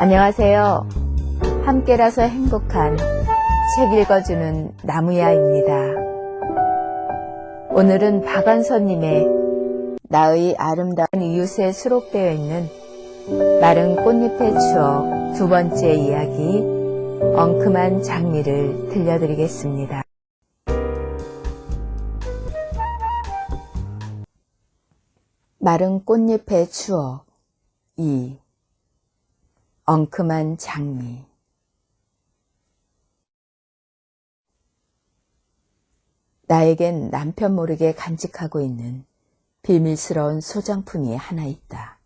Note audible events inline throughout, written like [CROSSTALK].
안녕하세요. 함께라서 행복한 책 읽어주는 나무야입니다. 오늘은 박완서님의 나의 아름다운 이웃에 수록되어 있는 마른 꽃잎의 추억 두 번째 이야기 엉큼한 장미를 들려드리겠습니다. 마른 꽃잎의 추억 2 엉큼한 장미 나에겐 남편 모르게 간직하고 있는 비밀스러운 소장품이 하나 있다.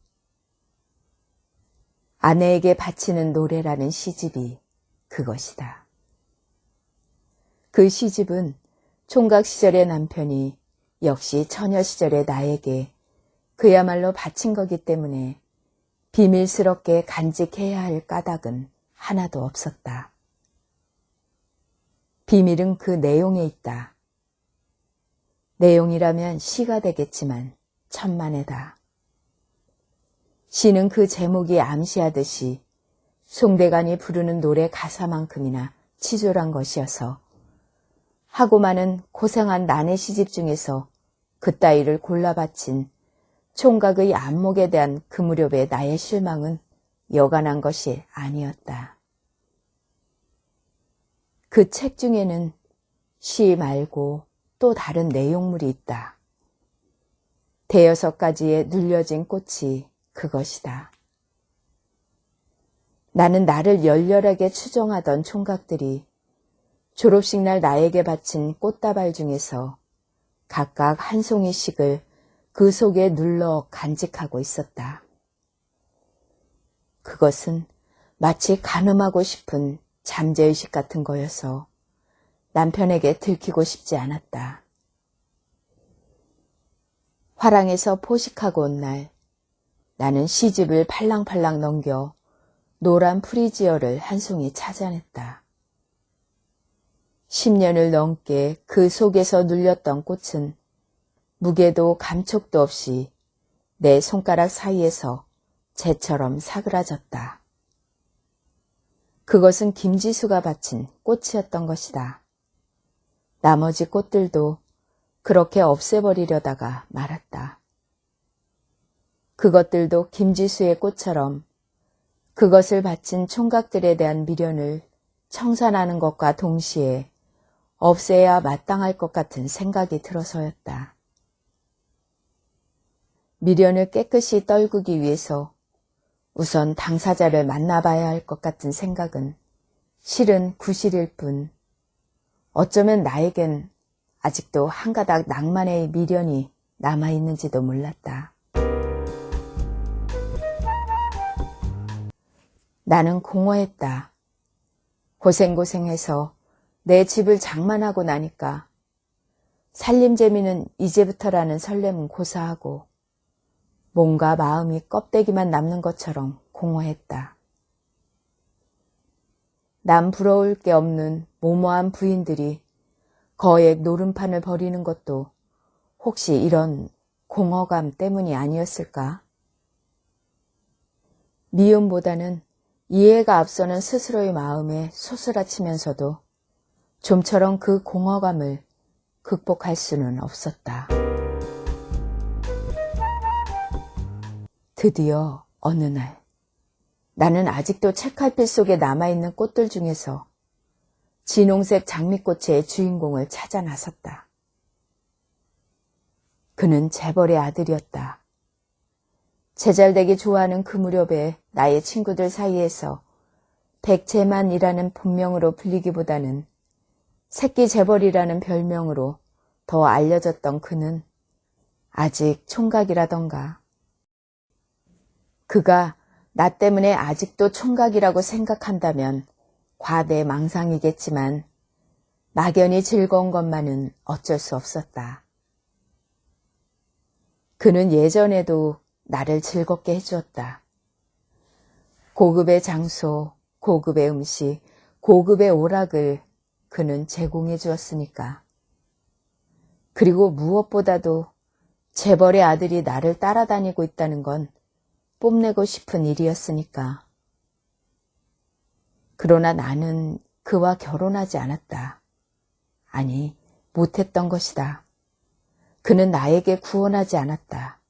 아내에게 바치는 노래라는 시집이 그것이다. 그 시집은 총각 시절의 남편이 역시 처녀 시절의 나에게 그야말로 바친 거기 때문에 비밀스럽게 간직해야 할 까닭은 하나도 없었다. 비밀은 그 내용에 있다. 내용이라면 시가 되겠지만 천만에다. 시는 그 제목이 암시하듯이 송대관이 부르는 노래 가사만큼이나 치졸한 것이어서 하고 많은 고생한 난의 시집 중에서 그따위를 골라 바친 총각의 안목에 대한 그 무렵의 나의 실망은 여간한 것이 아니었다. 그 책 중에는 시 말고 또 다른 내용물이 있다. 대여섯 가지에 눌려진 꽃이 그것이다. 나는 나를 열렬하게 추종하던 총각들이 졸업식 날 나에게 바친 꽃다발 중에서 각각 한 송이씩을 그 속에 눌러 간직하고 있었다. 그것은 마치 가늠하고 싶은 잠재의식 같은 거여서 남편에게 들키고 싶지 않았다. 화랑에서 포식하고 온 날, 나는 시집을 팔랑팔랑 넘겨 노란 프리지어를 한 송이 찾아냈다. 10년을 넘게 그 속에서 눌렸던 꽃은 무게도 감촉도 없이 내 손가락 사이에서 재처럼 사그라졌다. 그것은 김지수가 바친 꽃이었던 것이다. 나머지 꽃들도 그렇게 없애버리려다가 말았다. 그것들도 김지수의 꽃처럼 그것을 바친 총각들에 대한 미련을 청산하는 것과 동시에 없애야 마땅할 것 같은 생각이 들어서였다. 미련을 깨끗이 떨구기 위해서 우선 당사자를 만나봐야 할 것 같은 생각은 실은 구실일 뿐 어쩌면 나에겐 아직도 한 가닥 낭만의 미련이 남아있는지도 몰랐다. 나는 공허했다. 고생고생해서 내 집을 장만하고 나니까 살림 재미는 이제부터라는 설렘은 고사하고 몸과 마음이 껍데기만 남는 것처럼 공허했다. 남 부러울 게 없는 모모한 부인들이 거액 노름판을 벌이는 것도 혹시 이런 공허감 때문이 아니었을까? 미움보다는 이해가 앞서는 스스로의 마음에 소스라치면서도 좀처럼 그 공허감을 극복할 수는 없었다. 드디어 어느 날 나는 아직도 책갈피 속에 남아있는 꽃들 중에서 진홍색 장미꽃의 주인공을 찾아 나섰다. 그는 재벌의 아들이었다. 제잘되기 좋아하는 그 무렵에 나의 친구들 사이에서 백재만이라는 본명으로 불리기보다는 새끼 재벌이라는 별명으로 더 알려졌던 그는 아직 총각이라던가. 그가 나 때문에 아직도 총각이라고 생각한다면 과대 망상이겠지만 막연히 즐거운 것만은 어쩔 수 없었다. 그는 예전에도 나를 즐겁게 해주었다. 고급의 장소, 고급의 음식, 고급의 오락을 그는 제공해 주었으니까. 그리고 무엇보다도 재벌의 아들이 나를 따라다니고 있다는 건 뽐내고 싶은 일이었으니까. 그러나 나는 그와 결혼하지 않았다. 아니, 못했던 것이다. 그는 나에게 구원하지 않았다.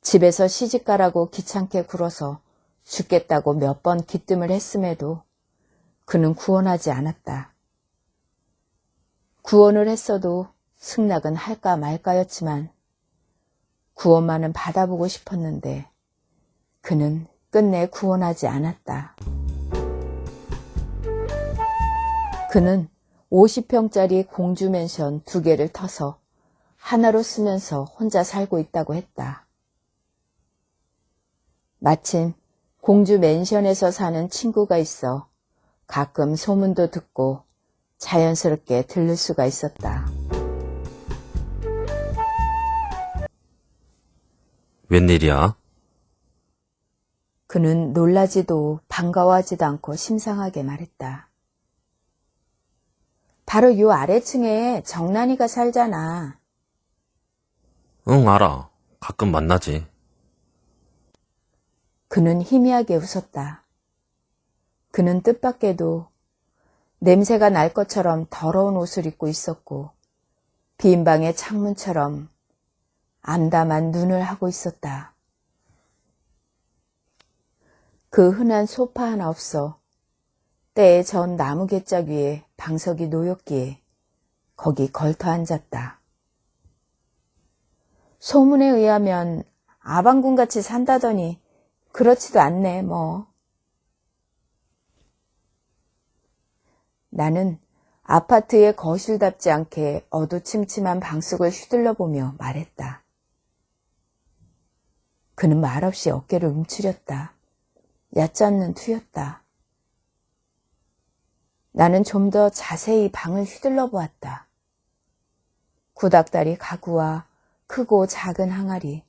집에서 시집가라고 귀찮게 굴어서 죽겠다고 몇 번 기뜸을 했음에도 그는 구원하지 않았다. 구원을 했어도 승낙은 할까 말까였지만 구원만은 받아보고 싶었는데 그는 끝내 구원하지 않았다. 그는 50평짜리 공주 맨션 두 개를 터서 하나로 쓰면서 혼자 살고 있다고 했다. 마침 공주 맨션에서 사는 친구가 있어 가끔 소문도 듣고 자연스럽게 들를 수가 있었다. 웬일이야? 그는 놀라지도 반가워하지도 않고 심상하게 말했다. 바로 요 아래층에 정란이가 살잖아. 응, 알아. 가끔 만나지. 그는 희미하게 웃었다. 그는 뜻밖에도 냄새가 날 것처럼 더러운 옷을 입고 있었고, 빈 방의 창문처럼 암담한 눈을 하고 있었다. 그 흔한 소파 하나 없어 때에 전 나무 개짝 위에 방석이 놓였기에 거기 걸터 앉았다. 소문에 의하면 아방군같이 산다더니 그렇지도 않네, 뭐. 나는 아파트의 거실답지 않게 어두침침한 방석을 휘둘러 보며 말했다. 그는 말없이 어깨를 움츠렸다. 얕잡는 투였다. 나는 좀 더 자세히 방을 휘둘러 보았다. 구닥다리 가구와 크고 작은 항아리,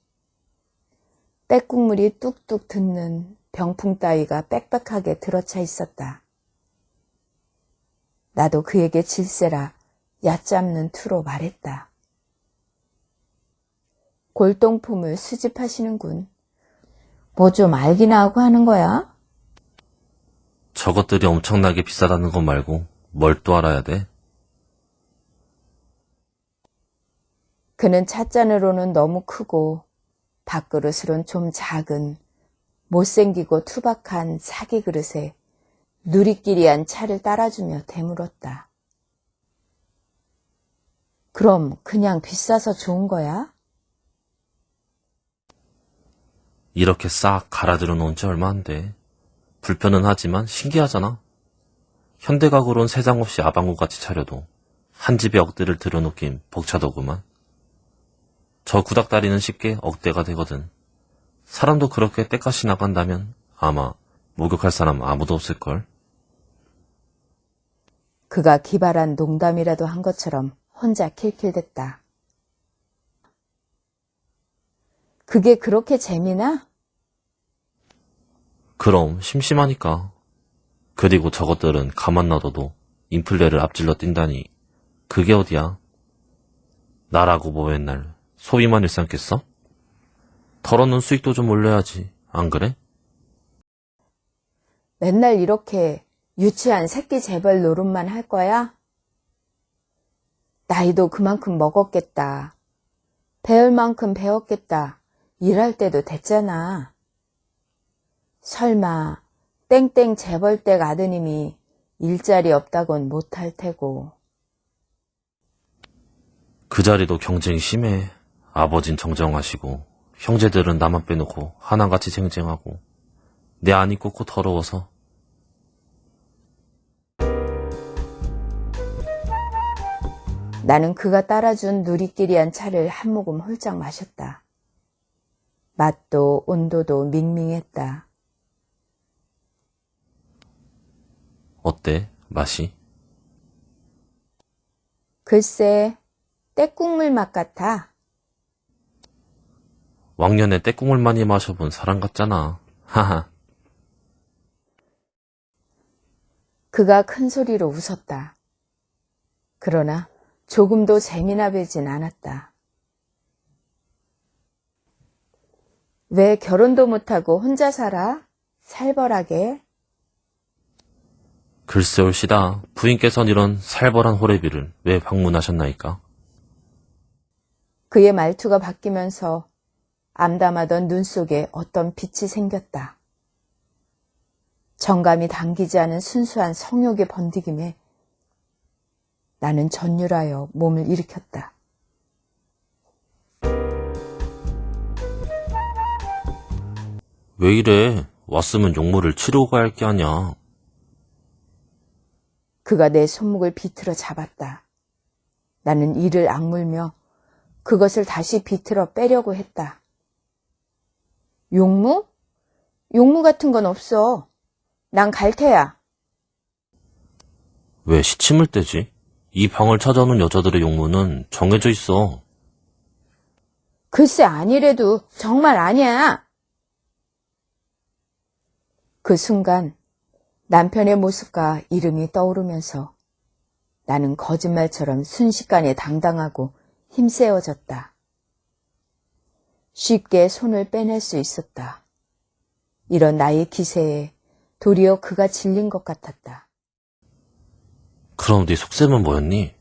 빼국물이 뚝뚝 듣는 병풍 따위가 빽빽하게 들어차 있었다. 나도 그에게 질세라 얕잡는 투로 말했다. 골동품을 수집하시는군. 뭐 좀 알기나 하고 하는 거야? 저것들이 엄청나게 비싸다는 것 말고 뭘 또 알아야 돼? 그는 찻잔으로는 너무 크고 밥그릇으론 좀 작은 못생기고 투박한 사기 그릇에 누리끼리한 차를 따라주며 대물었다. 그럼 그냥 비싸서 좋은 거야? 이렇게 싹 갈아들여 놓은 지 얼마 안 돼. 불편은 하지만 신기하잖아. 현대 가구론 세상 없이 아방구 같이 차려도 한 집에 억대를 들여놓긴 벅차더구만. 저 구닥다리는 쉽게 억대가 되거든. 사람도 그렇게 때까시 나간다면 아마 목욕할 사람 아무도 없을걸. 그가 기발한 농담이라도 한 것처럼 혼자 킬킬댔다. 그게 그렇게 재미나? 그럼 심심하니까. 그리고 저것들은 가만 놔둬도 인플레를 앞질러 뛴다니 그게 어디야? 나라고 뭐 맨날 소비만 일삼겠어? 털어놓은 수익도 좀 올려야지 안 그래? 맨날 이렇게 유치한 새끼 재벌 노릇만 할 거야? 나이도 그만큼 먹었겠다. 배울 만큼 배웠겠다. 일할 때도 됐잖아. 설마 땡땡 재벌댁 아드님이 일자리 없다곤 못할 테고. 그 자리도 경쟁이 심해. 아버진 정정하시고 형제들은 나만 빼놓고 하나같이 쟁쟁하고 내 안이 꽂고 더러워서 나는 그가 따라준 누리끼리한 차를 한 모금 홀짝 마셨다. 맛도 온도도 밍밍했다. 어때 맛이? 글쎄, 떼국물 맛 같아. 왕년에 떼국물 많이 마셔본 사람 같잖아. 하하. 그가 큰 소리로 웃었다. 그러나 조금도 재미나 배진 않았다. 왜 결혼도 못하고 혼자 살아? 살벌하게? 글쎄 올시다. 부인께선 이런 살벌한 호래비를 왜 방문하셨나이까? 그의 말투가 바뀌면서 암담하던 눈 속에 어떤 빛이 생겼다. 정감이 당기지 않은 순수한 성욕의 번디김에 나는 전율하여 몸을 일으켰다. 왜 이래? 왔으면 용모를 치르고 가야 할게 아냐. 그가 내 손목을 비틀어 잡았다. 나는 이를 악물며 그것을 다시 비틀어 빼려고 했다. 용무? 용무 같은 건 없어. 난갈 테야. 왜 시침을 떼지? 이 방을 찾아오는 여자들의 용모는 정해져 있어. 글쎄 아니래도 정말 아니야. 그 순간 남편의 모습과 이름이 떠오르면서 나는 거짓말처럼 순식간에 당당하고 힘세워졌다. 쉽게 손을 빼낼 수 있었다. 이런 나의 기세에 도리어 그가 질린 것 같았다. 그럼 네 속셈은 뭐였니?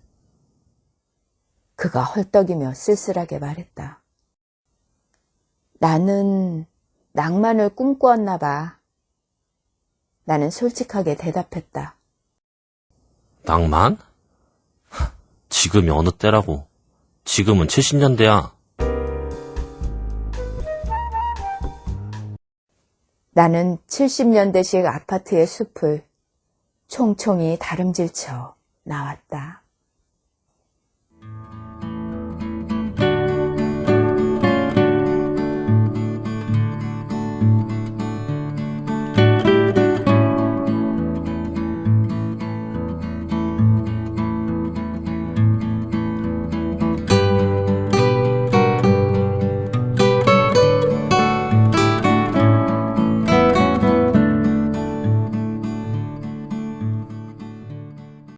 그가 헐떡이며 쓸쓸하게 말했다. 나는 낭만을 꿈꾸었나 봐. 나는 솔직하게 대답했다. 낭만? [LAUGHS] 지금이 어느 때라고. 지금은 70년대야. 나는 70년대식 아파트의 숲을 총총히 다름질쳐 나왔다.